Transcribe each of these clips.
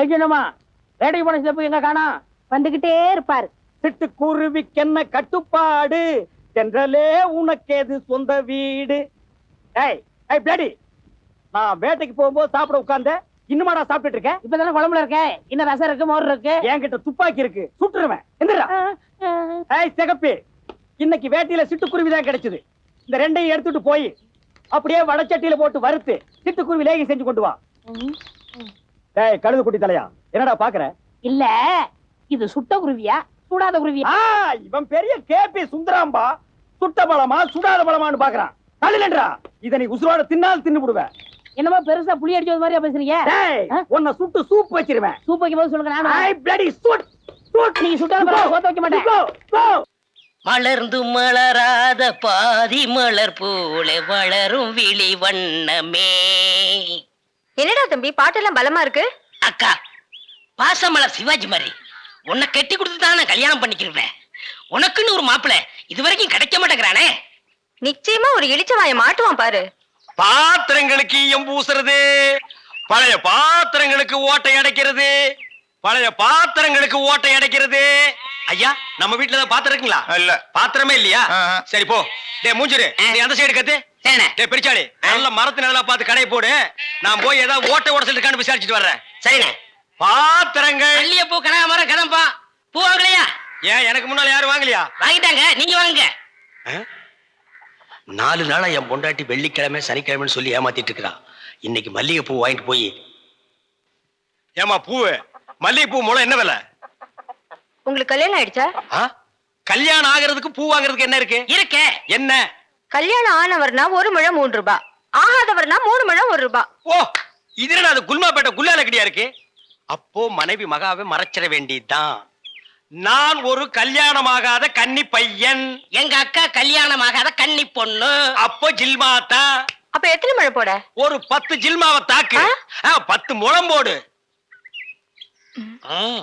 எழுதினமா வேட்டைக்கு போன சிதப்பு எங்க காணா? வந்துகிட்டே இருப்பாரு. சிட்டுக்குருவிக்கென்ன கட்டுப்பாடு. தென்றலே உனக்கேது சொந்த வீடு. ஏய் ஏய் பிளடி. நான் வேட்டைக்கு போகும்போது சாப்பிட உட்கார்ந்த இன்னுமாடா சாப்பிட்டுட்டு இருக்கேன்? இப்பதானே குழம்புல இருக்க. இன்னும் ரசம் இருக்கு மோர் இருக்கு. என்கிட்ட துப்பாக்கி இருக்கு. சுட்டுருவேன். எந்திரா. ஏய் சிகப்பி. இன்னைக்கு வேட்டையில சிட்டுக்குருவி தான் கிடைச்சது. இந்த ரெண்டையும் எடுத்துட்டு போய் அப்படியே வடச்சட்டியில போட்டு வறுத்து சிட்டுக்குருவி லேகி செஞ்சு கொண்டு வா. ஏய் கழுது குட்டி தலையா? என்னடா பாக்குற? இல்ல இது சுட்ட குருவியா? சுடாத குருவியா? ஆ இவன் பெரிய கேபி சுந்தராம்பா. சுட்ட பழமா சுடாத பழமான்னு பாக்குறான். தள்ளிலன்றா. இத நீ உசுரோட தின்னால் தின்னு விடுவேன் என்னமோ பெருசா புளி அடிச்சது மாதிரியா பேசுறீங்க? டேய்? உன்னை சுட்டு சூப் வச்சிருவேன். சூப் வைக்கும் போது சொல்லுங்க நானும் ஐ பிளடி சூட் சூட். நீங்க சுட்டாலும் பரவாயில்ல, சோத்த வைக்க மாட்டேன். Go, go. மலர்ந்து மலராத பாதி மலர் போல வளரும் விழி வண்ணமே. என்னடா தம்பி பாட்டெல்லாம் பலமா இருக்கு? அக்கா பாசமலர் சிவாஜி மாதிரி. உன்னை கட்டி கொடுத்து தான் நான் கல்யாணம் பண்ணிக்கிருவேன் உனக்குன்னு ஒரு மாப்பிளை இது வரைக்கும் கிடைக்க மாட்டேங்கிறானே. நிச்சயமா ஒரு இளிச்சவாய மாட்டுவான் பாரு. பாத்திரங்களுக்கு ஈயம் பூசுறது பழைய பாத்திரங்களுக்கு ஓட்டை அடைக்கிறது பழைய பாத்திரங்களுக்கு ஓட்டை அடைக்கிறது. ஐயா நம்ம வீட்டுல ஏதாவது பாத்திரம் இருக்குங்களா? இல்ல. பாத்திரமே இல்லையா? ஆஹா. சரி போ. டே மூஞ்சிரு. நீ அந்த சைடு கத்து சரிண்ணே டே பிரிச்சாளி நல்ல மரத்து நல்லா பார்த்து கடையை போடு. நான் போய் ஏதாவது ஓட்டை உடசல் இருக்கான்னு விசாரிச்சுட்டு வர்றேன். சரிண்ணே. பாத்திரங்கள். மல்லிகைப்பூ கனகாமரம் கதம்பா. பூ வாங்கலையா? ஏன் எனக்கு முன்னால யாரும் வாங்கலையா? வாங்கிட்டாங்க. நீங்க வாங்குங்க. நாலு நாளா என் பொண்டாட்டி வெள்ளிக்கிழமை சனிக்கிழமைன்னு சொல்லி ஏமாத்திட்டு இருக்கிறா இன்னைக்கு மல்லிகை பூ வாங்கிட்டு போய். ஏமா பூவு? மல்லிகை பூ மூலம் என்ன விலை? உங்களுக்கு கல்யாணம் ஆயிடுச்சா? ஆ? கல்யாணம் ஆகிறதுக்கு பூ வாங்குறதுக்கு என்ன இருக்கு? இருக்கே. என்ன? கல்யாணம் ஆனவர்னா ஒரு முழம் மூன்று ரூபாய் ஆகாதவர்னா மூணு முழம் ஒரு ரூபாய் ஓ இது என்ன அது குல்மாப்பேட்டை குல்லால கடியா இருக்கு? அப்போ மனைவி மகாவை மறைச்சிட வேண்டியதுதான். நான் ஒரு கல்யாணமாகாத கன்னி பையன். எங்க அக்கா கல்யாணம் ஆகாத கன்னி பொண்ணு. அப்போ ஜில்மாத்தா அப்ப எத்தனை முழம் போட? ஒரு பத்து ஜில்மாவை தாக்கு. ஆ? ஆ, பத்து முழம் போடு. ம்.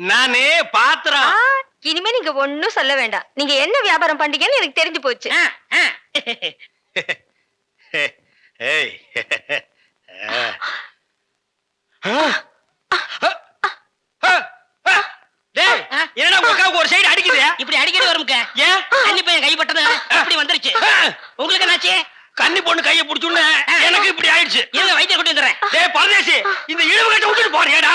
நானே பாத்திரம் இனிமே நீங்க ஒண்ணும் சொல்ல வேண்டாம். நீங்க என்ன வியாபாரம் பண்றீங்கன்னு எனக்கு தெரிஞ்சு போச்சு. ஆ, ஆ. ஏய். டேய், என்னடா உங்க அக்காவுக்கு ஒரு சைடு அடிக்குது? இப்படி அடிக்கடி வரும்க்க. ஏன் தண்ணி பையன் கைப்பட்டது இப்படி வந்துருச்சு. உங்களுக்கு என்னாச்சு? கன்னி பொண்ணு கைய புடிச்சுன்னு எனக்கு இப்படி ஆயிடுச்சு. இருங்க வைத்தியர் கொண்டு வந்துடுறேன். டேய் பரதேசி இந்த இழுவு கட்ட விட்டுட்டு போறியாடா?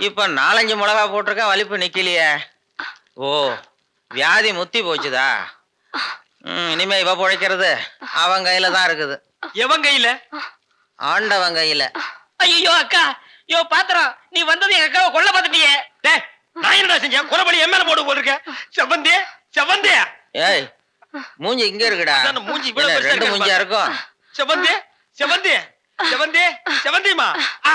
இப்ப நாலஞ்சு மிளகா போட்டிருக்கா வலிப்பு நிக்கலையே. ஓ வியாதி முத்தி போச்சுதா? ம், இனிமே இவ பிழைக்கிறது அவன் கையில தான் இருக்குது. எவன் கையில? ஆண்டவன் கையில. ஐயோ அக்கா. யோ பாத்திரம் நீ வந்தது எங்க அக்காவை கொல்ல பார்த்துட்டியே. டேய் நான் என்னடா செஞ்சேன்? குறபடி என் மேல போட்டு போட்டிருக்க. செவந்தே செவந்தே ஏய் மூஞ்சி இங்க இருக்குடா. அதான மூஞ்சி இவ்வளவு என்ன, பெருசா ரெண்டு இருக்கு மூஞ்சியா இருக்கும்? செவந்தே செவந்தே செவந்தே செவந்திமா ஆ.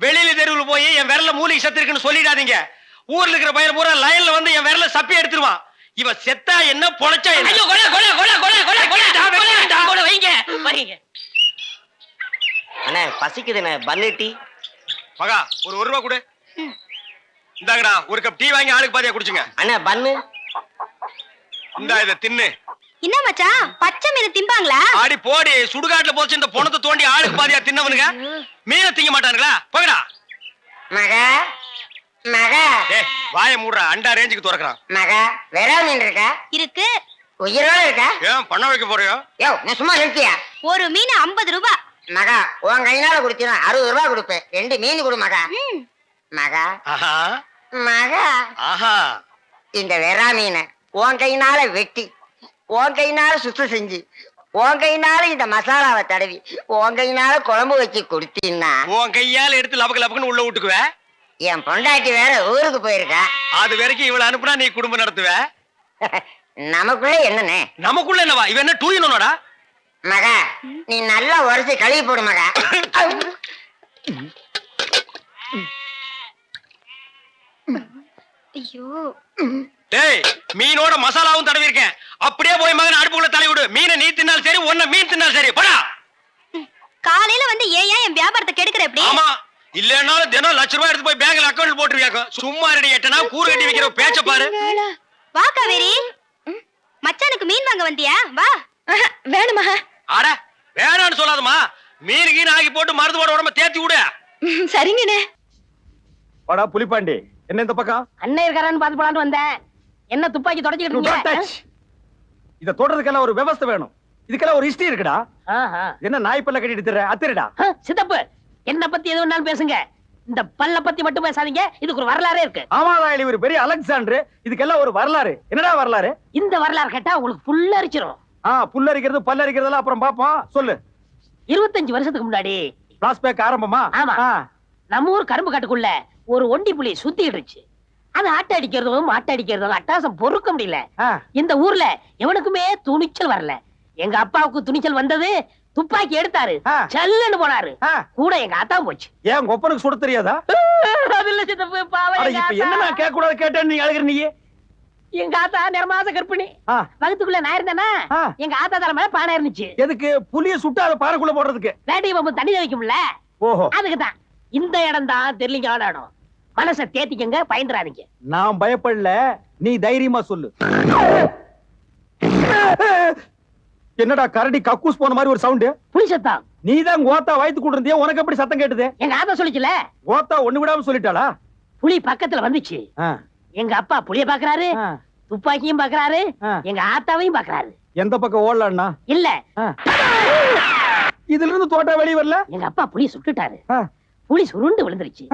வெளியில தெருவில் போய் என் விரல மூலிகை சத்து இருக்குன்னு சொல்லிடாதீங்க. ஊர்ல இருக்கிற பையன் பூரா லைன்ல வந்து என் விரல சப்பி எடுத்துருவான் இவ செத்தா என்ன பொழைச்சா என்ன? டா கொலை வைங்க வைங்க. அண்ணே பசிக்குது அண்ணே பன்னு டீ. மகா ஒரு ஒரு ரூபா கொடு. இந்தாங்கடா ஒரு கப் டீ வாங்கி ஆளுக்கு பாதியா குடிச்சுங்க. அண்ணே பன்னு இந்தா இதை தின்னு. என்ன மச்சான்? பச்சை மீன் திம்பாங்களா? ஆடி போடி சுடுகாட்டுல போச்சு இந்த பொணத்தை தோண்டி ஆளுக்கு பாதியா தின்னவனுங்க. மீனை திங்க மாட்டானுங்களா? போகடா மக மக. ஏ வாயை மூடுறா அண்டா ரேஞ்சுக்கு துறக்குறான். மக வேற மீன் இருக்கா? இருக்கு. உயிரோட இருக்கா? ஏன் பண்ண வைக்க போறியோ? யோ நான் சும்மா நிறுத்தியா? ஒரு மீன் ஐம்பது ரூபாய் மகா உன் கையினால குடுத்தீனா அறுபது ரூபாய் கொடுப்பேன். ரெண்டு மீன் கொடு மகா. மகா. மகா. ஆஹா. இந்த வெறா மீனை உன் கையினால வெட்டி உன் கையினால சுத்தம் செஞ்சு உன் கையினால இந்த மசாலாவை தடவி உன் கையினால குழம்பு வச்சு கொடுத்தீன்னா உன் கையால எடுத்து லபக்கு லபக்குன்னு உள்ள விட்டுக்குவ என் பொண்டாட்டி வேற ஊருக்கு போயிருக்கா. அது வரைக்கும் இவள அனுப்புனா நீ குடும்பம் நடத்துவ? நமக்குள்ள என்னண்ணே? நமக்குள்ள என்னவா? இவ என்ன டூயினோடா மகா நீ நல்லா உரைச்சு கழுவி போடு மகா. ஐயோ. டேய் மீனோட மசாலாவும் தடவி இருக்கேன் அப்படியே போய் மகன் அடுப்புக்குள்ள தலை விடு மீனை நீ தின்னாலும் சரி ஒன்ன மீன் தின்னாலும் சரி. போடா. காலையில வந்து ஏன் ஏன் என் வியாபாரத்தை கெடுக்கிற எப்படி? ஆமா. இல்லன்னாலும் தினம் லட்ச ரூபாய் எடுத்து போய் பேங்க்ல அக்கௌண்ட் போட்டுருவியாக்கோ சும்மா ரெடி எட்டனா கூறு கட்டி வைக்கிற பேச்ச பாரு. வா காவேரி. மச்சானுக்கு மீன் வாங்க வந்தியா? வா. வேணுமா? அட வேணான்னு சொல்லாதம்மா. மீன் கீன் ஆகி போட்டு மருந்து போட உடம்ப தேத்தி விடு. சரிங்கண்ணே. வாடா புலிப்பாண்டி. என்ன இந்த பக்கம்? அண்ணன் இருக்காரான்னு பாத்து போலான்னு வந்தேன். என்ன துப்பாக்கி தொடச்சிக்கிட்டு. இத தொடறதுக்கெல்லாம் ஒரு விவஸ்தை வேணும். இதுக்கெல்லாம் ஒரு ஹிஸ்டரி இருக்குடா. ஆஹா. என்ன நாய் பல்ல கட்டிட்டு திர்ற? அத்திரடா. சித்தப்பு என்ன பத்தி எது வேணாலும் பேசுங்க. இந்த பல்ல பத்தி மட்டும் பேசாதீங்க. இதுக்கு ஒரு வரலாறே இருக்கு. ஆமாடா இவர் பெரிய அலெக்சாண்டர். இதுக்கெல்லாம் ஒரு வரலாறு. என்னடா வரலாறு? இந்த வரலாறு கேட்டா உங்களுக்கு புல்ல அரிச்சிரும். ஆ புல்லரிக்கிறது பல்லரிக்கிறதெல்லாம் அப்புறம் பாப்போம் சொல்லு. இருபத்தஞ்சு வருஷத்துக்கு முன்னாடி. பிளாஸ்பேக் ஆரம்பமா? ஆமா. நம்ம ஊர் கரும்பு காட்டுக்குள்ள ஒரு ஒண்டி புலி சுத்திட்டு இருந்துச்சு. அது ஆட்ட அடிக்கிறதும் மாட்ட அடிக்கிறதும் அட்டாசம் பொறுக்க முடியல. இந்த ஊர்ல எவனுக்குமே துணிச்சல் வரல. எங்க அப்பாவுக்கு துணிச்சல் வந்தது துப்பாக்கி எடுத்தாரு. சல்லுன்னு போனாரு. கூட எங்க ஆத்தா போச்சு. ஏன் கொப்பனுக்கு சுட தெரியாதா? சித்தப்பு பாவம் என்ன. நான் கேட்க கூடாது கேட்டேன்னு நீ அழுகிற நீ எங்க ஆத்தா நிறமாச கற்பிணி வகுத்துக்குள்ள நான் இருந்தேனா. எங்க ஆத்தா தலை மேல பானை இருந்துச்சு. எதுக்கு? புலிய சுட்டு அதை பாறைக்குள்ள போடுறதுக்கு. வேட்டையை பம்பு தண்ணி தெளிக்கும்ல? ஓஹோ. அதுக்குதான். இந்த இடம் தான் தெரியலிங்கான இடம் மனசை தேத்திக்கங்க பயந்துறாதீங்க. நான் பயப்படல நீ தைரியமா சொல்லு. என்னடா கரடி கக்கூஸ் போன மாதிரி ஒரு சவுண்ட்? புலி சத்தம் நீ தான் கோத்தா வயித்துக்குள்ள இருந்தியா உனக்கு எப்படி சத்தம் கேட்டுது? எங்க ஆத்தா சொல்லிச்சுல? கோத்தா ஒண்ணு விடாம சொல்லிட்டாளா? புலி பக்கத்துல வந்துச்சு. எங்க அப்பா புலிய பாக்குறாரு துப்பாக்கியும் பாக்குறாரு. எங்க ஆத்தாவையும் பாக்குறாரு. எந்த பக்கம் ஓடலான்னா? இல்ல. இதுல இருந்து தோட்டா வெளிய வரல? எங்க அப்பா புலிய சுட்டுட்டாரு. புலி சுருண்டு விழுந்துருச்சு.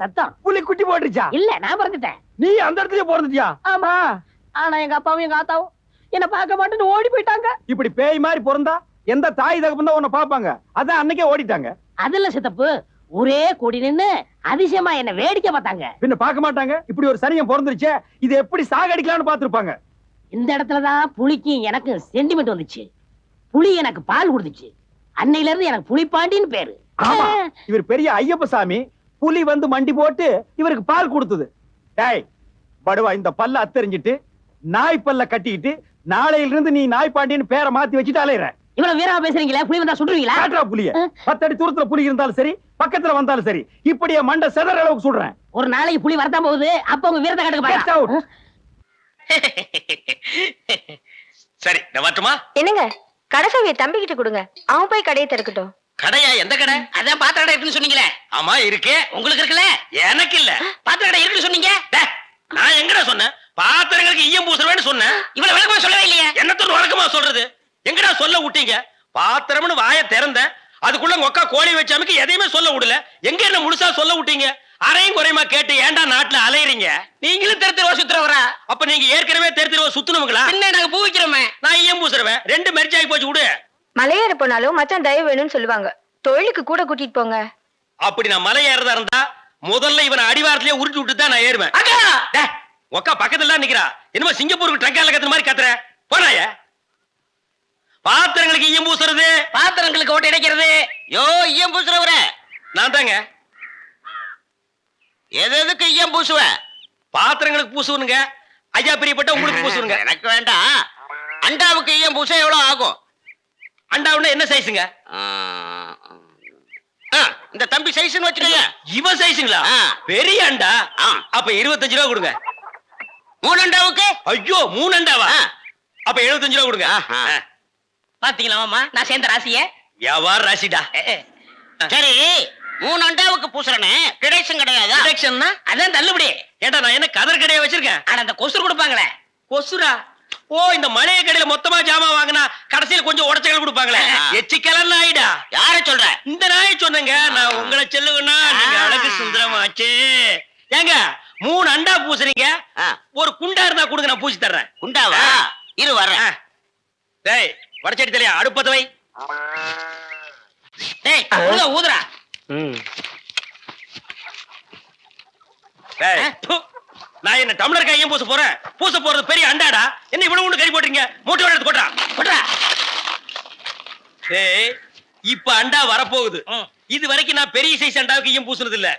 சத்தம். புலி குட்டி போட்டுச்சா இல்ல நான் பிறந்துட்டேன். நீ அந்த இடத்துல பிறந்துட்டியா? ஆமா. ஆனா எங்க அப்பாவும் எங்க ஆத்தாவும் என்ன பார்க்க மாட்டேன்னு ஓடி போயிட்டாங்க. இப்படி பேய் மாதிரி பிறந்தா எந்த தாய் தகப்பன் தான் உன்னை பாப்பாங்க அதான் அன்னைக்கே ஓடிட்டாங்க. அதுல சித்தப்பு ஒரே கூடி நின்னு அதிசயமா என்ன வேடிக்கை பார்த்தாங்க. பின்ன பார்க்க மாட்டாங்க? இப்படி ஒரு சனியம் பிறந்துருச்சே இது எப்படி சாகடிக்கலாம்னு பாத்துருப்பாங்க இந்த இடத்துலதான் புலிக்கும் எனக்கு சென்டிமெண்ட் வந்துச்சு. புலி எனக்கு பால் கொடுத்துச்சு. அன்னையில இருந்து எனக்கு புலிப்பாண்டின்னு பேரு. ஆமா இவர் பெரிய ஐயப்ப சாமி புலி வந்து மண்டி போட்டு இவருக்கு பால் கொடுத்தது. டேய் படுவா இந்த பல்ல அத்தெரிஞ்சிட்டு நாய் பல்ல கட்டிக்கிட்டு நாளையில இருந்து நீ நாய் பாண்டியன்னு பேரை மாத்தி வச்சுட்டு அலையிற. இவ்வளவு வீரமா பேசுறீங்களே? புலி வந்தா சுடுவீங்களா காட்டுறா புலிய. பத்தடி தூரத்துல புலி இருந்தாலும் சரி பக்கத்துல வந்தாலும் சரி இப்படியே மண்டை செதற அளவுக்கு சொல்றேன் ஒரு நாளைக்கு புலி வரதான் போகுது. அப்ப உங்க வீரத்தை கட்டுக்க out. சரி நான் வரட்டுமா என்னங்க? கடைசாவிய தம்பி கிட்ட கொடுங்க. அவன் போய் கடையை திறக்கட்டும். கடையா? எந்த கடை? அதான் பாத்திர கடை இருக்குன்னு சொன்னீங்களே. ஆமா இருக்கே. உங்களுக்கு இருக்குல்ல? எனக்கு இல்ல. பாத்திர கடை இருக்குன்னு சொன்னீங்க? நான் எங்கடா சொன்னேன்? பாத்திரங்களுக்கு ஈயம் பூசுறவேன்னு சொன்னேன். இவ்வளவு விளக்கமா சொல்லவே இல்லையே. என்னத்தோட வழக்கமா சொல்றது? எங்கடா சொல்ல விட்டீங்க? பாத்திரம்னு வாய திறந்தேன் அதுக்குள்ள அக்கா கோழி வச்சாமக்கு எதையுமே சொல்ல விடல. எங்க என்ன முழுசா சொல்ல விட்டீங்க? அரையும் குறையுமா கேட்டு ஏன்டா நாட்டுல அலையறீங்க? நீங்களும் தெரு தெருவா சுத்துறவரா? அப்ப நீங்க ஏற்கனவே தெரு தெருவா சுத்துனவங்களா? பின்ன நாங்க பூ வைக்கிறோமே. நான் ஈயம் பூசுறவன். ரெண்டு மெரிச்சு ஆகி போச்சு விடு. மலையேற போனாலும் மச்சான் தயவு வேணும்னு சொல்லுவாங்க. தொழிலுக்கு கூட கூட்டிட்டு போங்க. அப்படி நான் மலை ஏறதா இருந்தா முதல்ல இவனை அடிவாரத்திலேயே உருட்டி விட்டு தான் நான் ஏறுவேன். அக்கா! டேய், உன் அக்கா பக்கத்துல நிக்கிறா. என்னமோ சிங்கப்பூருக்கு ட்ரங்கால கத்துற மாதிரி கத்துற. போனாய? பாத்திரங்களுக்கு ஈயம் பூசுறது. பாத்திரங்களுக்கு ஓட்டை இடைக்கிறது யோ ஈயம் பூசுறவர. நான் தாங்க. எது எதுக்கு ஈயம் பூசுவ? பாத்திரங்களுக்கு பூசுவனுங்க. ஐயா பிரியப்பட்ட உங்களுக்கு பூசுவனுங்க. எனக்கு வேண்டாம். அண்டாவுக்கு ஈயம் பூச எவ்வளவு ஆகும்? அண்டாவுன்னா என்ன சைஸுங்க இந்த தம்பி சைஸ்னு வச்சுக்கோங்க. இவ சைஸுங்களா ஆ. பெரிய அண்டா. அப்ப இருபத்தஞ்சு ரூபா கொடுங்க. மூணு அண்டாவுக்கு? ஐயோ மூணு அண்டாவா. அப்ப எழுபத்தஞ்சு ரூபா கொடுங்க. பாத்தீங்களா மாமா? நான் சேர்ந்த ராசிய. வியாபார ராசிடா? சரி மூணு அண்டாவுக்கு பூசுறனே. கிடைச்சும் கிடையாதா? டிடக்ஷன்னா அதான் தள்ளுபடி. ஏண்டா நான் என்ன கதர் கடையா வச்சிருக்கேன்? ஆனா அந்த கொசுறு கொடுப்பாங்களே. கொசுரா? ஓ இந்த மளிகை கடையில மொத்தமா ஜாமான் வாங்கினா கடைசியில கொஞ்சம் உடச்சல் கொடுப்பாங்களே. ஆ. எச்சிக்கலன்னு ஆயிடா யார சொல்ற? இந்த நாய் சொன்னங்க. நான் உங்களை செல்லுவேன்னா நீங்க. அழகு சுந்தரமாச்சு. ஏங்க மூணு அண்டா பூசுறீங்க. ஒரு குண்டா இருந்தா கொடுங்க நான் பூசி தர்றேன். குண்டாவா? இரு வர்றேன். டேய் வடச்சடி தலையா? அடுப்பத்த வை டேய் ஊதா ஊதுறா டேய், ப்பு. நான் என்ன டம்ளர் கையும் பூச போறேன்? பூச போறது பெரிய அண்டாடா. என்ன இவ்வளவு ஒண்ணு கறி போட்டீங்க மூட்டை எடுத்து கொட்டா போட்றா டேய் இப்ப அண்டா வரப்போகுது. இது வரைக்கும் நான் பெரிய சைஸ் அண்டாவுக்கு ஈயம் பூசுனது இல்ல.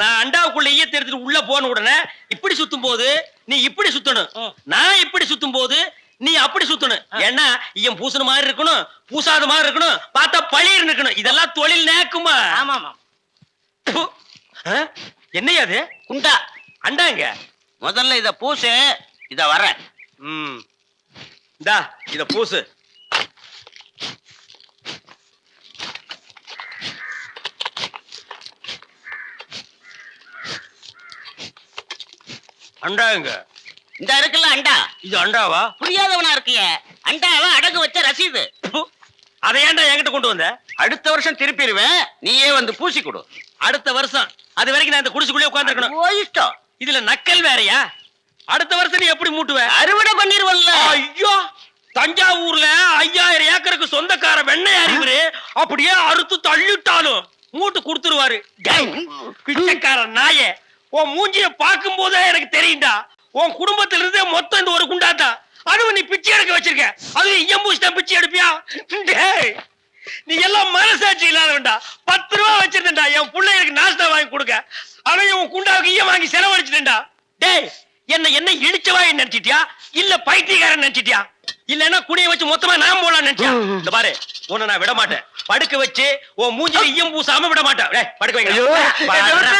நான் அண்டாவுக்குள்ள ஈயத்தை எடுத்துட்டு உள்ள போன உடனே இப்படி சுத்தும் போது நீ இப்படி சுத்தணும். நான் இப்படி சுத்தும் போது நீ அப்படி சுத்தணும். ஏன்னா ஈயம் பூசுன மாதிரி இருக்கணும் பூசாத மாதிரி இருக்கணும் பார்த்தா பழிர் இருக்கணும் இதெல்லாம் தொழில் நேக்குமா? ஆமா? என்னய்யா அது? குண்டா. அண்டாங்க. முதல்ல இத பூசு இத வர்றேன் ம். இந்தா இத பூசு. அண்டாங்க இந்த இருக்குல்ல அண்டா. இது அண்டாவா? புரியாதவனா இருக்கிய. அண்டாவை அடகு வச்ச ரசீது. அதை ஏன்டா என்கிட்ட கொண்டு வந்த? அடுத்த வருஷம் திருப்பிடுவேன் நீயே வந்து பூசி கொடு. அடுத்த வருஷம் அது வரைக்கும் நான் இந்த குடிசுக்குள்ளே உட்கார்ந்திருக்கணும். ஓ இஷ்டம். இதுல நக்கல் வேறயா? அடுத்த வருஷம் நீ எப்படி மூட்டுவ? அறுவடை பண்ணிருவல்ல ஐயோ! தஞ்சாவூர்ல ஐயாயிரம் ஏக்கருக்கு சொந்தக்கார வெண்ணெய் அறிவுரு அப்படியே அறுத்து தள்ளிட்டாலும் மூட்டு கொடுத்துருவாரு. பிச்சைக்கார நாயே உன் மூஞ்சிய பார்க்கும் போதே எனக்கு தெரியும்டா. உன் குடும்பத்துல இருந்தே மொத்தம் இந்த ஒரு குண்டாத்தா? அதுவும் நீ பிச்சை எடுக்க வச்சிருக்க. அதுவும் இயம்பூசிட்டா பிச்சை எடுப்பியா? நீ எல்லாம் மனசாட்சி இல்லாதவன்டா. பத்து ரூபா வச்சிருந்தேன்டா. என் பிள்ளைகளுக்கு நாஸ்தா வாங்கி கொடுக்க. அவன் உன் குண்டாவுக்கு ஈயம் வாங்கி செலவழிச்சிட்டேன்டா. டேய் என்ன என்ன இழிச்சவாய் நினைச்சிட்டியா? இல்ல பைத்தியக்காரன் நினைச்சிட்டியா? இல்லன்னா குடிய வச்சு மொத்தமா நான் போலாம் நினைச்சியா இந்த பாரு உன்னை நான் விட மாட்டேன். படுக்க வச்சு உன் மூஞ்சில ஈயம் பூசாம விட மாட்டேன். டேய், படுக்க வைங்க. பாருடா.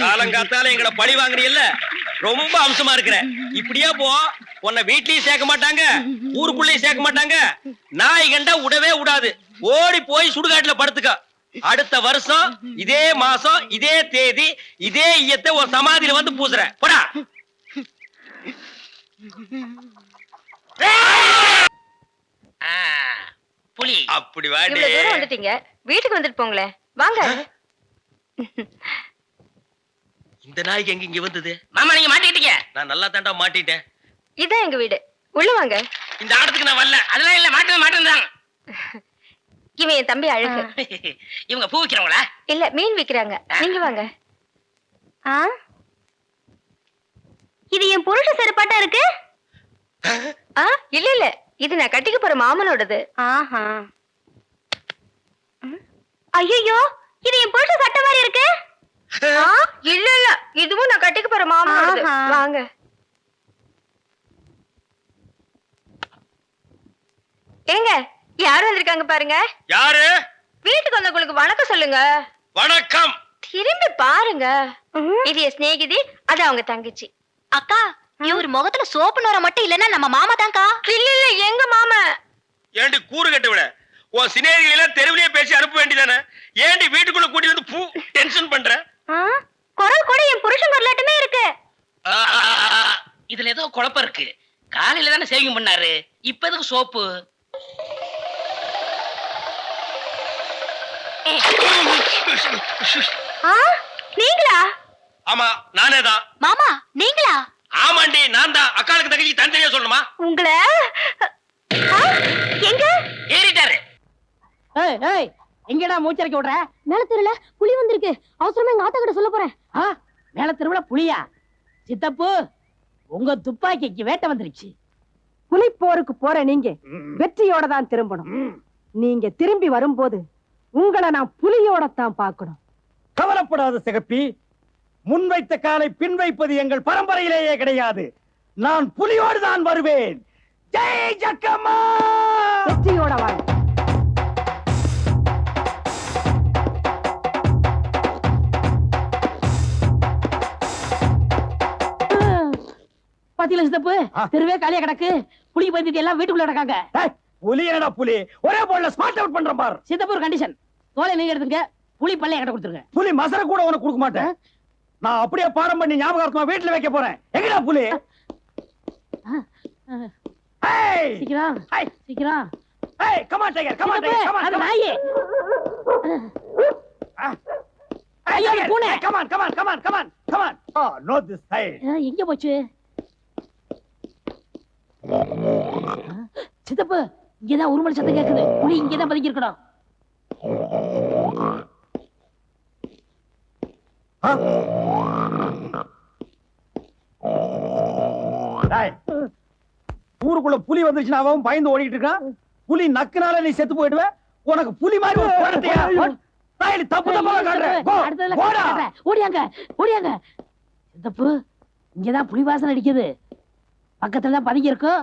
காலங்காத்தால எங்களை பழி வாங்குறீல்ல ரொம்ப அம்சமா இருக்கிற. இப்படியே போ உன்னை வீட்லயும் சேர்க்க மாட்டாங்க ஊருக்குள்ளேயும் சேர்க்க மாட்டாங்க. நாய் கண்டா விடவே விடாது ஓடி போய் சுடுகாட்டுல படுத்துக்க. அடுத்த வருஷம் இதே மாசம் இதே தேதி இதே ஈயத்தை ஒரு சமாதியில வந்து பூசுறேன் போடா. ஆ, புலி. அப்படி வாடி. வந்துட்டீங்க. வீட்டுக்கு வந்துட்டு போங்களேன். வாங்க. இந்த நாய்க்கு எங்க இங்க வந்தது? மாமா நீங்க மாட்டிக்கிட்டீங்க. நான் நல்லா தாண்டா மாட்டிட்டேன். இதான் எங்க வீடு. உள்ள வாங்க. இந்த ஆடத்துக்கு நான் வரல. அதெல்லாம் இல்ல மாட்டது மாட்டது இவன் என் தம்பி அழகு. இவங்க பூ வைக்கிறவங்களா? இல்ல மீன் விக்கிறாங்க. நீங்க வாங்க. ஆ? இது என் பொருட்டு செருப்பாட்டா இருக்கு? ஆ? இல்ல இல்ல. இது நான் கட்டிக்க போற மாமனோடது. ஆஹா. ஐயோ இது என் புருஷ சட்டை மாதிரி இருக்கு? இல்ல இல்ல. இதுவும் நான் கட்டிக்க போற மாமா வாங்க. ஏங்க யார் வந்திருக்காங்க பாருங்க? யாரு? வீட்டுக்கு வந்தவங்களுக்கு வணக்கம் சொல்லுங்க. வணக்கம். திரும்பி பாருங்க. இது என் சிநேகிதி அது அவங்க தங்கச்சி. அக்கா இவர் முகத்துல சோப்பு நோர மட்டும் இல்லன்னா நம்ம மாமா தான்க்கா? இல்ல இல்ல. எங்க மாமா? ஏண்டி கூறு கட்டு விட? உன் சினேரிகளை எல்லாம் தெருவிலேயே பேசி அனுப்ப வேண்டியதானே? ஏண்டி வீட்டுக்குள்ள கூட்டி வந்து பூ டென்ஷன் பண்ற? குரல் கூட என் புருஷன் குரலாட்டமே இருக்கு. இதுல ஏதோ குழப்பம் இருக்கு. காலையில தானே சேவிங் பண்ணாரு. இப்ப எதுக்கு சோப்பு? நீங்களா? ஆமா நானே தான். மாமா நீங்களா? ஆமாண்டி நான் தான். அக்காளுக்கு தங்கச்சி தனித்தனியா சொல்லணுமா? உங்களை ஆ, எங்க? ஏறிட்டாரு. ஏய் ஏய் எங்கடா மூச்சரைக்க விடுற? மேல தெருல புலி வந்திருக்கு. அவசரமா எங்க ஆத்தா கிட்ட சொல்ல போறேன். ஆ மேல திருவிழா புலியா? சித்தப்பு உங்க துப்பாக்கிக்கு வேட்டை வந்துருச்சு. புலிப்போருக்கு போற நீங்க வெற்றியோட தான் திரும்பணும். நீங்க திரும்பி வரும்போது உங்களை நான் புலியோட தான் பார்க்கணும். கவலைப்படாத சிகப்பி முன்வைத்த காலை பின் வைப்பது எங்கள் பரம்பரையிலேயே கிடையாது. நான் புலியோடு தான் வருவேன். ஜெய் ஜக்கம்மா! வெற்றியோட வாங்க பாத்தீங்களா சித்தப்பு ஆ. தெருவே காலியா கிடக்கு. புலி பயந்துட்டு எல்லாம் வீட்டுக்குள்ள கிடக்காங்க. புலி என்னடா புலி? ஒரே போல ஸ்மார்ட் அவுட் பண்ற பார். சித்தப்பு ஒரு கண்டிஷன் தோலை நீங்க எடுத்துங்க. புலி பல்ல என்கிட்ட கொடுத்துருங்க. புலி மசர கூட உனக்கு கொடுக்க மாட்டேன். நான் அப்படியே பாடம் பண்ணி ஞாபகம் வீட்டுல வைக்க போறேன். எங்கடா புலி? ஏய்! சீக்கிரம். ஏய் சீக்கிரம். ஏய் come on tiger come on tiger come on அது நாயே. ஐயோ, அது பூனை. Come on come on come on come on come on oh no this side ஆ, எங்க போச்சு ஆ, சித்தப்பு இங்கதான் உருமல் சத்தம் கேக்குது. புலி இங்கதான் பதுக்கி இருக்கணும் ஊருக்குள்ள புலி வந்துருச்சுன்னா அவன் பயந்து ஓடிட்டு இருக்கான் புலி நக்குனால நீ செத்து போயிடுவ. உனக்கு புலி மாதிரி தப்பு தப்பா காட்டுறேன். ஓடியாங்க ஓடியாங்க. சித்தப்பு இங்கதான் புலி வாசனை அடிக்குது. பக்கத்துல தான் பதுங்கி இருக்கும்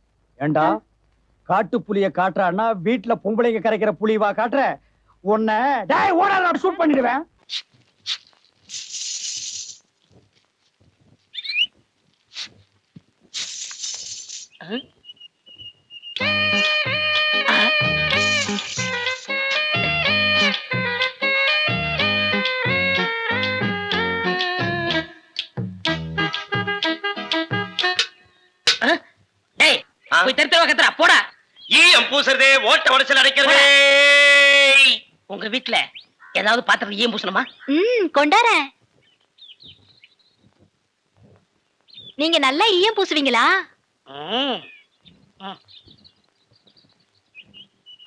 ஏண்டா? காட்டு புலிய காட்டுறான்னா வீட்டுல பொம்பளைங்க கரைக்கிற புலிவா காட்டுற? உன்னை டேய் ஓடாத ஷூட் பண்ணிடுவேன். டேய் போய் தெரு தெருவா கத்துறா போடா ஈயம் பூசுறதே ஓட்ட உடச்சல் அடைக்கிறதே. உங்க வீட்ல ஏதாவது பாத்திரம் ஏன் பூசணுமா? ம் கொண்டாரேன். நீங்க நல்லா ஈயம் பூசுவீங்களா.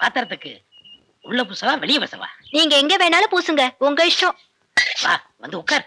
பாத்திரத்துக்கு உள்ள பூசவா வெளிய பூசவா? நீங்க எங்க வேணாலும் பூசுங்க. உங்க இஷ்டம். வா வந்து உட்கார்.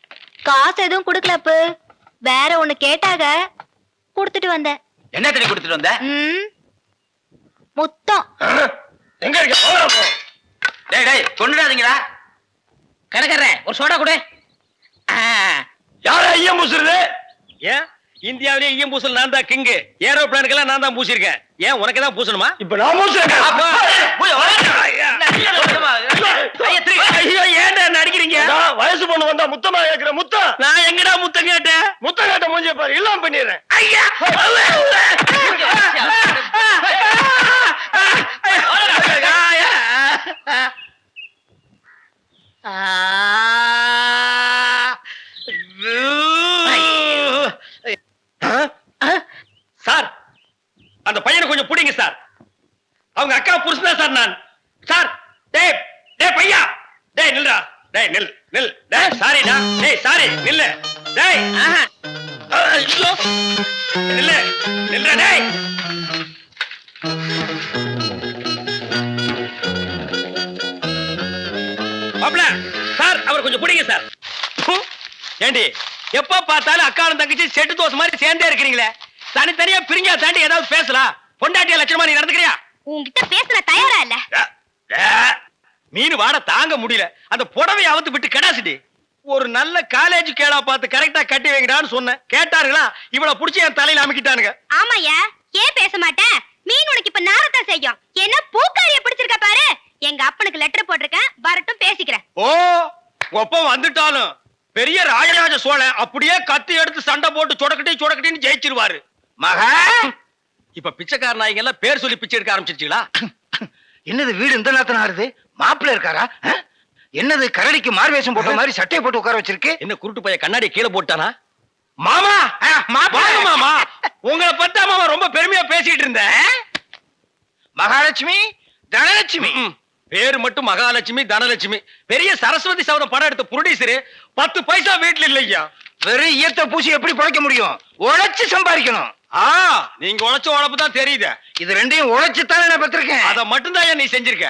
காசு எதுவும் குடுக்கல அப்பு. வேற ஒண்ணு கேட்டாக குடுத்துட்டு வந்தேன். என்ன தண்ணி கொடுத்துட்டு வந்த? ம். முத்தம். எங்க இருக்க? போடா போ. டேய் டேய் கொண்டுடாதீங்கடா கடைக்காரன் ஒரு சோடா கொடு. ஆ, யார ஐயம் பூசுறது? ஏன்? இந்தியாவிலே ஐயம் பூசல் நான் தான் கிங்கு ஏரோப்ளானுக்கெல்லாம் நான் தான் பூசிருக்கேன் ஏன் உனக்கு தான் பூசணுமா? இப்ப நான் ஐயோ. ஏன்டா என்ன அடிக்கிறீங்க? வயசு பொண்ணு வந்தா முத்தமா கேக்குற முத்தம் நான் எங்கடா முத்தம் கேட்டேன்? முத்தம் கேட்ட மூஞ்சிய பாரு இல்லாம பண்ணிடுறேன். ஐயா சார் அந்த பையனை கொஞ்சம் பிடிங்க சார் அவங்க அக்கா புருஷனா சார் நான் சார் டேய் டேய் பையா டேய் நில்றா டேய் நில் நில் டேய் சாரிடா டேய் சாரி நில்லு. டேய். ஆஹா. ஐயோ. நில்லு நில்றா டேய். மாப்ள சார் அவர் கொஞ்சம் பிடிங்க சார். ஹம். ஏண்டி எப்ப பார்த்தாலும் அக்காலும் தங்கச்சி செட்டு தோசை மாதிரி சேர்ந்தே இருக்கிறீங்களே? தனித்தனியா பிரிஞ்சா தாண்டி ஏதாவது பேசலாம் பொண்டாட்டிய லட்சணமா நீ நடந்துக்கிறியா? உன்கிட்ட பேசுற தயாரா இல்ல? மீன் வாட தாங்க முடியல. அந்த புடவை அவுத்து விட்டு கடாசிட்டி. ஒரு நல்ல காலேஜ் கேடா பார்த்து கரெக்டா கட்டி வைங்கடான்னு சொன்னேன். கேட்டாருங்களா இவள புடிச்சு என் தலையில அமுக்கிட்டானுங்க. ஆமாயா ஏன் பேச மாட்டேன் மீன் உனக்கு இப்ப நாரத்தான் செய்யும். என்ன பூக்காரிய பிடிச்சிருக்க பாரு. எங்க அப்பனுக்கு லெட்டர் போட்டிருக்கேன். வரட்டும் பேசிக்கிறேன். ஓ ஒப்பம் வந்துட்டாலும் பெரிய ராஜராஜ சோழன் அப்படியே கத்தி எடுத்து சண்டை போட்டு சொடக்கட்டி சொடக்கட்டின்னு ஜெயிச்சிருவாரு. மகா! இப்ப பிச்சைக்கார நாய்ங்க எல்லாம் பேர் சொல்லி பிச்சை எடுக்க ஆரம்பிச்சிருச்சீங்களா? என்னது வீடு இந்த நேரத்துல ஆறுது மாப்பிள்ள இருக்காரா? என்னது கரடிக்கு மார்வேஷம் போட்ட மாதிரி சட்டையை போட்டு உட்கார வச்சிருக்கு? என்ன குருட்டு பைய கண்ணாடி கீழே போட்டானா? மாமா. வாங்க மாமா! உங்களை பத்தா மாமா ரொம்ப பெருமையா பேசிட்டு இருந்தேன். மகாலட்சுமி தனலட்சுமி. பேரு மட்டும் மகாலட்சுமி தனலட்சுமி. பெரிய சரஸ்வதி சவரம் படம் எடுத்த ப்ரொடியூசரு பத்து பைசா வீட்டுல இல்லையா? வெறும் ஈயத்தை பூசி எப்படி பிழைக்க முடியும்? உழைச்சு சம்பாதிக்கணும். ஆ நீங்க உழைச்ச உழைப்பு தான் தெரியுது. இது ரெண்டையும் உழைச்சு தானே நான் பெற்றிருக்கேன். அத மட்டும் தான் நீ செஞ்சிருக்க?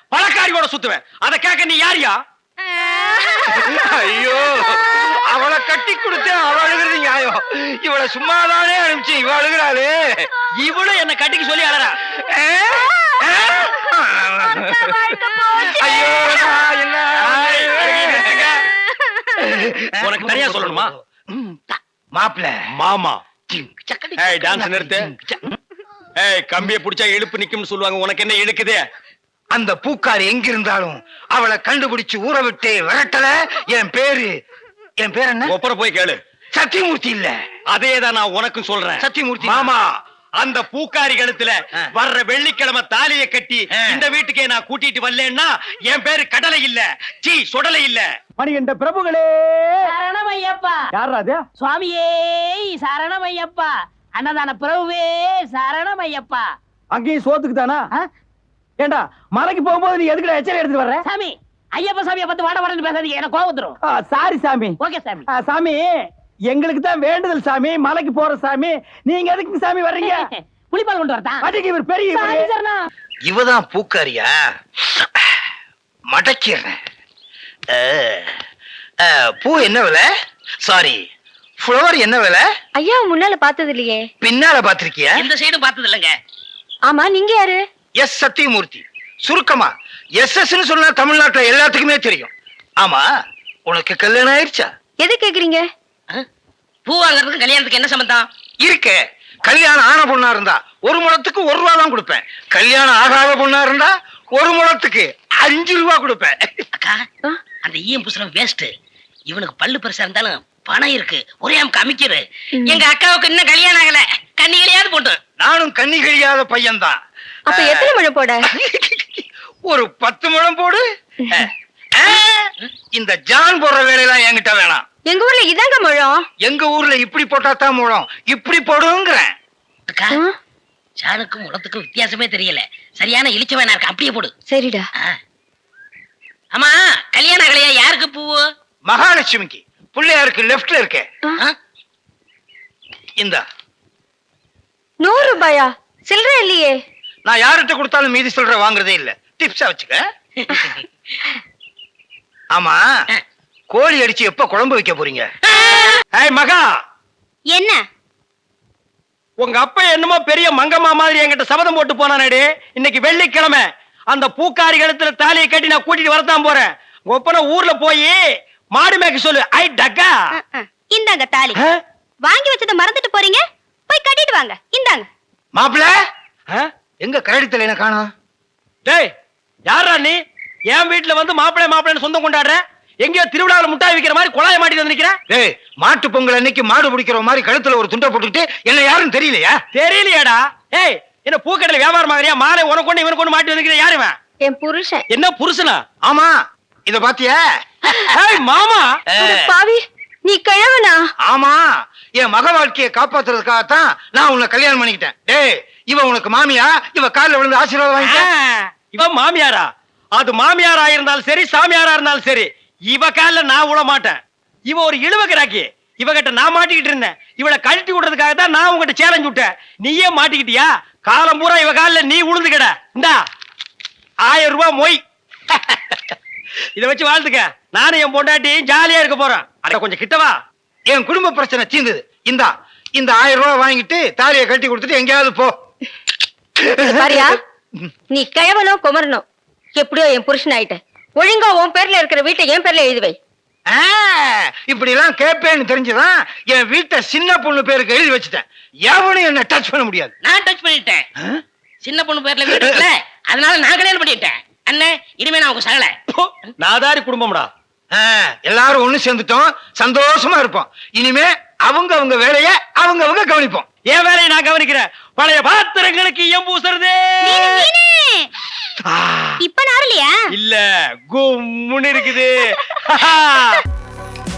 பழக்காரியோட சுத்துவேன். அத கேட்க நீ யாரியா? ஐயோ அவளை கட்டி கொடுத்து அவ அழுகிறது நியாயம். இவளை சும்மாதானே அனுப்பிச்சு இவ அழுகிறாளே. இவளும் என்ன கட்டிக்கு சொல்லி அழறா? ஐயோ என்ன. உனக்கு தனியா சொல்லணுமா? மாப்பிள மாமா. டான்ஸ் நிறுத்து. ஏய் கம்பிய புடிச்சா இழுப்பு நிக்கும்னு சொல்லுவாங்க. உனக்கு என்ன இழுக்குது? அந்த பூக்காரி எங்க இருந்தாலும் அவளை கண்டுபிடிச்சு ஊற விட்டு விரட்டல. என் பேரு என் பேர் என்ன? ஒப்பர போய் கேளு. சத்தியமூர்த்தி இல்ல. அதே தான் நான் உனக்கும் சொல்றேன். சத்தியமூர்த்தி மாமா அந்த பூக்காரி கழுத்துல. வர்ற வெள்ளிக்கிழமை தாலிய கட்டி. இந்த வீட்டுக்கே நான் கூட்டிட்டு வரலன்னா என் பேரு கடலை இல்ல சீ சுடலை இல்ல. மணிகண்ட பிரபுகளே. சரணமையப்பா. யாரா அது? சுவாமியே சரணமையப்பா. அன்னதான பிரபுவே சரணமையப்பா. அங்கேயும் சோத்துக்கு தானா? ஏண்டா மலைக்கு போகும்போது நீ எதுக்குடா எச்சரி எடுத்துட்டு வர்ற? சாமி ஐயப்ப சாமியை பத்தி வாட வாடன்னு பேசாதீங்க எனக்கு கோவம் வந்துரும். சாரி சாமி. ஓகே சாமி. ஆ, சாமி எங்களுக்கு தான் வேண்டுதல் சாமி மலைக்கு போற சாமி. நீங்க எதுக்கு சாமி வர்றீங்க? புளிப்பால் கொண்டு வரதா அதுக்கு இவர் பெரிய சாரி இவரு. சரணா இவதான் பூக்காரியா? மடக்கிறேன் ஆ, ஆ, பூ என்ன விலை? சாரி ஃப்ளவர் என்ன விலை? ஐயா முன்னால பார்த்தது இல்லையே பின்னால பாத்திருக்கியா இந்த சைடும் பார்த்தது இல்லைங்க ஆமா நீங்க யாரு? எஸ் சத்தியமூர்த்தி. சுருக்கமா எஸ் எஸ் சொன்னா தமிழ்நாட்டுல எல்லாத்துக்குமே தெரியும். ஆமா உனக்கு கல்யாணம் ஆயிருச்சா எது கேக்குறீங்க? பூ வாங்குறதுக்கு கல்யாணத்துக்கு என்ன சம்பந்தம்? இருக்கே கல்யாணம் ஆன பொண்ணா இருந்தா ஒரு முழத்துக்கு ஒரு ரூபா தான் கொடுப்பேன். கல்யாணம் ஆகாத பொண்ணா இருந்தா ஒரு முழத்துக்கு அஞ்சு ரூபா கொடுப்பேன். அக்கா அந்த ஈயம் புசுரம் வேஸ்ட் இவனுக்கு பல்லு பெருசா இருந்தாலும் பணம் இருக்கு. ஒரே அமுக்கு அமைக்கிறு எங்க அக்காவுக்கு இன்னும் கல்யாணம் ஆகல. கண்ணிகளையாவது போட்டு. நானும் கண்ணி கழியாத பையன்தான். அப்ப எத்தனை மழை போட? ஒரு பத்து முழம் போடு. இந்த ஜான் போடுற வேலையெல்லாம் என்கிட்ட வேணாம். எங்க ஊர்ல இதாங்க முழம்? எங்க ஊர்ல இப்படி போட்டா தான் முழம். இப்படி போடுங்கிறேன். அக்கா சாணுக்கும் முளத்துக்கும் வித்தியாசமே தெரியல. சரியான இழிச்ச வேணா இருக்கு? அப்படியே போடு. சரிடா. ஆமா கல்யாணம் ஆகலையா யாருக்கு பூவு மகாலட்சுமிக்கு. பிள்ளையாருக்கு லெஃப்ட்ல இருக்கே? இந்தா. நூறு ரூபாயா? சில்லற இல்லையே. நான் யார்கிட்ட கொடுத்தாலும் மீதி சொல்ற வாங்குறதே இல்ல. டிப்ஸா வச்சுக்க. ஆமா. கோழி அடிச்சு எப்ப குழம்பு வைக்க போறீங்க? ஏய் மகா! என்ன? உங்க அப்பா என்னமோ பெரிய மங்கம்மா மாதிரி என்கிட்ட சபதம் போட்டு போனானே இன்னைக்கு வெள்ளிக்கிழமை. அந்த பூக்காரி கழுத்துல தாலியை கட்டி நான் கூட்டிட்டு வரத்தான் போறேன். ஒப்பனை ஊர்ல போய் மாடு மேய்க்க சொல்லு. ஐ டக்கா! இந்தாங்க தாலி? வாங்கி வச்சதை மறந்துட்டு போறீங்க? போய் கட்டிட்டு வாங்க. இந்தாங்க. மாப்பிள ஆ? எங்க கரடி தலையின காணோம் டேய் யாரா நீ? என் வீட்டுல வந்து மாப்பிள்ளை மாப்பிள்ளைன்னு சொந்தம் கொண்டாடுற? எங்கேயோ திருவிழாவில் முட்டாய் விக்கிற மாதிரி குழாய மாட்டிட்டு வந்து டேய் மாட்டு பொங்கல் அன்னைக்கு மாடு பிடிக்கிற மாதிரி கழுத்துல ஒரு துண்டை போட்டுக்கிட்டு என்ன யாருன்னு தெரியலையா? தெரியலையாடா. ஏய் என்ன பூக்கடையில வியாபாரம் ஆகுறியா மாலை உனக்கு கொண்டு இவனுக்கு கொண்டு மாட்டி வந்து யாரு இவன்? என் புருஷன். என்ன புருஷனா? ஆமா இத பாத்தியா? ஏய் மாமா. பாவி நீ கிழவனா? ஆமா என் மக வாழ்க்கையை காப்பாத்துறதுக்காகத்தான் நான் உன்னை கல்யாணம் பண்ணிக்கிட்டேன். டேய் இவ உனக்கு மாமியா? இவ கால்ல விழுந்து ஆசீர்வாதம் வாங்கிக்க ஆ, இவன் மாமியாரா? அது மாமியாரா இருந்தாலும் சரி சாமியாரா இருந்தாலும் சரி. இவ கால்ல நான் விட மாட்டேன். இவ ஒரு இழுவ கிராக்கி இவகிட்ட நான் மாட்டிக்கிட்டு இருந்தேன். இவளை கழட்டி விடுறதுக்காக தான் நான் உங்ககிட்ட சேலஞ்ச் விட்டேன். நீயே மாட்டிக்கிட்டியா? காலம் பூரா இவ கால்ல நீ உளுந்து கிட. இந்தா. ஆயிரம் ரூபாய் மொய். இத வச்சு வாழ்த்துக்க நானும் என் பொண்டாட்டி ஜாலியா இருக்க போறேன். அட கொஞ்சம் கிட்டவா என் குடும்ப பிரச்சனை தீர்ந்தது இந்தா. இந்த ஆயிரம் ரூபாய் வாங்கிட்டு தாலியை கட்டி கொடுத்துட்டு எங்கேயாவது போ. பாரியா. நீ கிழவனோ குமரனோ எப்படியோ என் புருஷன் ஆயிட்ட. ஒழுங்கா உன் பேர்ல இருக்கிற வீட்டை என் பேர்ல எழுதி வை. ஆ, இப்படி எல்லாம் கேட்பேன்னு தெரிஞ்சுதான் என் வீட்டை சின்ன பொண்ணு பேருக்கு எழுதி வச்சுட்டேன். எவனும் என்ன டச் பண்ண முடியாது. நான் டச் பண்ணிட்டேன். சின்ன பொண்ணு பேர்ல வீடு இருக்குல்ல அதனால நான் கல்யாணம் பண்ணிட்டேன். அண்ணே இனிமே நான் உங்க சகல. நாதாரி குடும்பம்டா. ஆ, எல்லாரும் ஒண்ணு சேர்ந்துட்டோம். சந்தோஷமா இருப்போம். இனிமே அவங்க அவங்க வேலைய அவங்க அவங்க கவனிப்போம். என் வேலையை நான் கவனிக்கிறேன். பழைய பாத்திரங்களுக்கு ஈயம் பூசுறது. இப்ப நாரலையா இல்ல கும்முன்னு இருக்குது.